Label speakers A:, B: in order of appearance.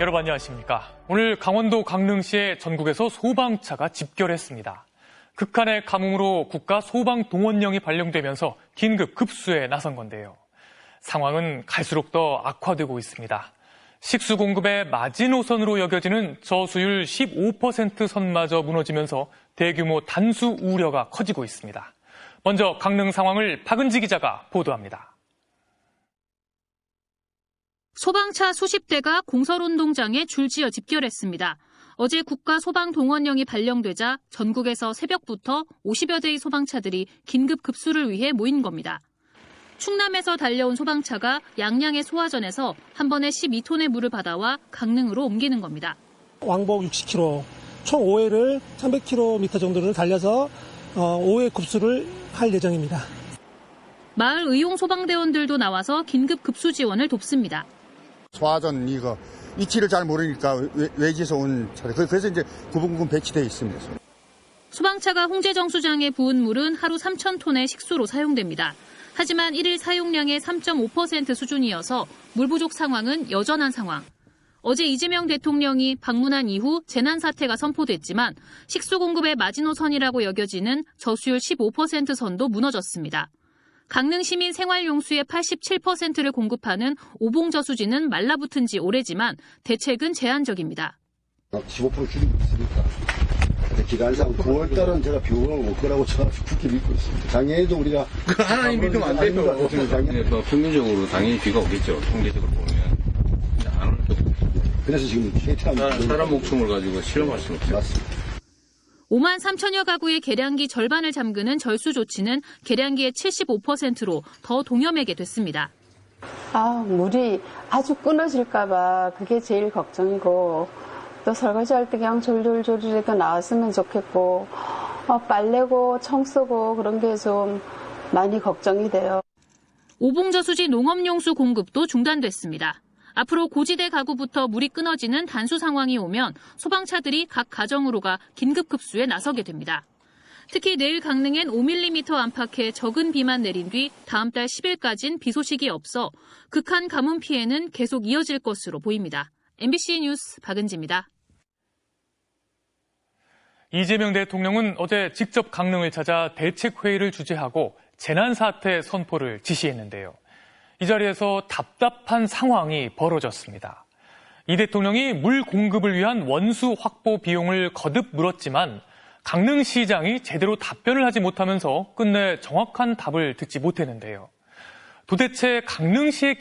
A: 여러분 안녕하십니까. 오늘 강원도 강릉시에 전국에서 소방차가 집결했습니다. 극한의 가뭄으로 국가 소방동원령이 발령되면서 긴급 급수에 나선 건데요. 상황은 갈수록 더 악화되고 있습니다. 식수 공급의 마지노선으로 여겨지는 저수율 15% 선마저 무너지면서 대규모 단수 우려가 커지고 있습니다. 먼저 강릉 상황을 박은지 기자가 보도합니다.
B: 소방차 수십 대가 공설운동장에 줄지어 집결했습니다. 어제 국가소방동원령이 발령되자 전국에서 새벽부터 50여 대의 소방차들이 긴급 급수를 위해 모인 겁니다. 충남에서 달려온 소방차가 양양의 소화전에서 한 번에 12톤의 물을 받아와 강릉으로 옮기는 겁니다.
C: 왕복 60km, 총 5회를 300km 정도를 달려서 5회 급수를 할 예정입니다.
B: 마을 의용 소방대원들도 나와서 긴급 급수 지원을 돕습니다.
D: 소화전 이거 위치를 잘 모르니까 외, 외지에서 온 차들 그래서 이제 구분구분 배치되어 있습니다.
B: 소방차가 홍제정수장에 부은 물은 하루 3천 톤의 식수로 사용됩니다. 하지만 1일 사용량의 3.5% 수준이어서 물 부족 상황은 여전한 상황. 어제 이재명 대통령이 방문한 이후 재난 사태가 선포됐지만 식수 공급의 마지노선이라고 여겨지는 저수율 15% 선도 무너졌습니다. 강릉 시민 생활 용수의 87%를 공급하는 오봉저수지는 말라붙은 지 오래지만 대책은 제한적입니다.
E: 15% 줄이고 있으니까. 기간상 9월 달은 제가 비용을 못 거라고 저는 굳게 믿고 있습니다. 작년에도 우리가.
F: 그 하나님 믿으면 안 돼요.
E: 작년.
F: 네, 뭐 평균적으로 당연히 비가 오겠죠. 통계적으로 보면. 안올.
E: 그래서 지금 최대한.
F: 사람, 사람 목숨을 가지고 실험할 수는 없죠.
E: 맞습니다.
B: 5만 3천여 가구의 계량기 절반을 잠그는 절수 조치는 계량기의 75%로 더 동염하게 됐습니다.
G: 아, 물이 아주 끊어질까봐 그게 제일 걱정이고, 또 설거지할 때 그냥 졸졸졸 이렇게 나왔으면 좋겠고, 어, 빨래고 청 쓰고 그런 게 좀 많이 걱정이 돼요.
B: 오봉저수지 농업용수 공급도 중단됐습니다. 앞으로 고지대 가구부터 물이 끊어지는 단수 상황이 오면 소방차들이 각 가정으로 가 긴급 급수에 나서게 됩니다. 특히 내일 강릉엔 5mm 안팎의 적은 비만 내린 뒤 다음 달 10일까지는 비 소식이 없어 극한 가뭄 피해는 계속 이어질 것으로 보입니다. MBC 뉴스 박은지입니다.
A: 이재명 대통령은 어제 직접 강릉을 찾아 대책회의를 주재하고 재난사태 선포를 지시했는데요. 이 자리에서 답답한 상황이 벌어졌습니다. 이 대통령이 물 공급을 위한 원수 확보 비용을 거듭 물었지만 강릉시장이 제대로 답변을 하지 못하면서 끝내 정확한 답을 듣지 못했는데요. 도대체 강릉시의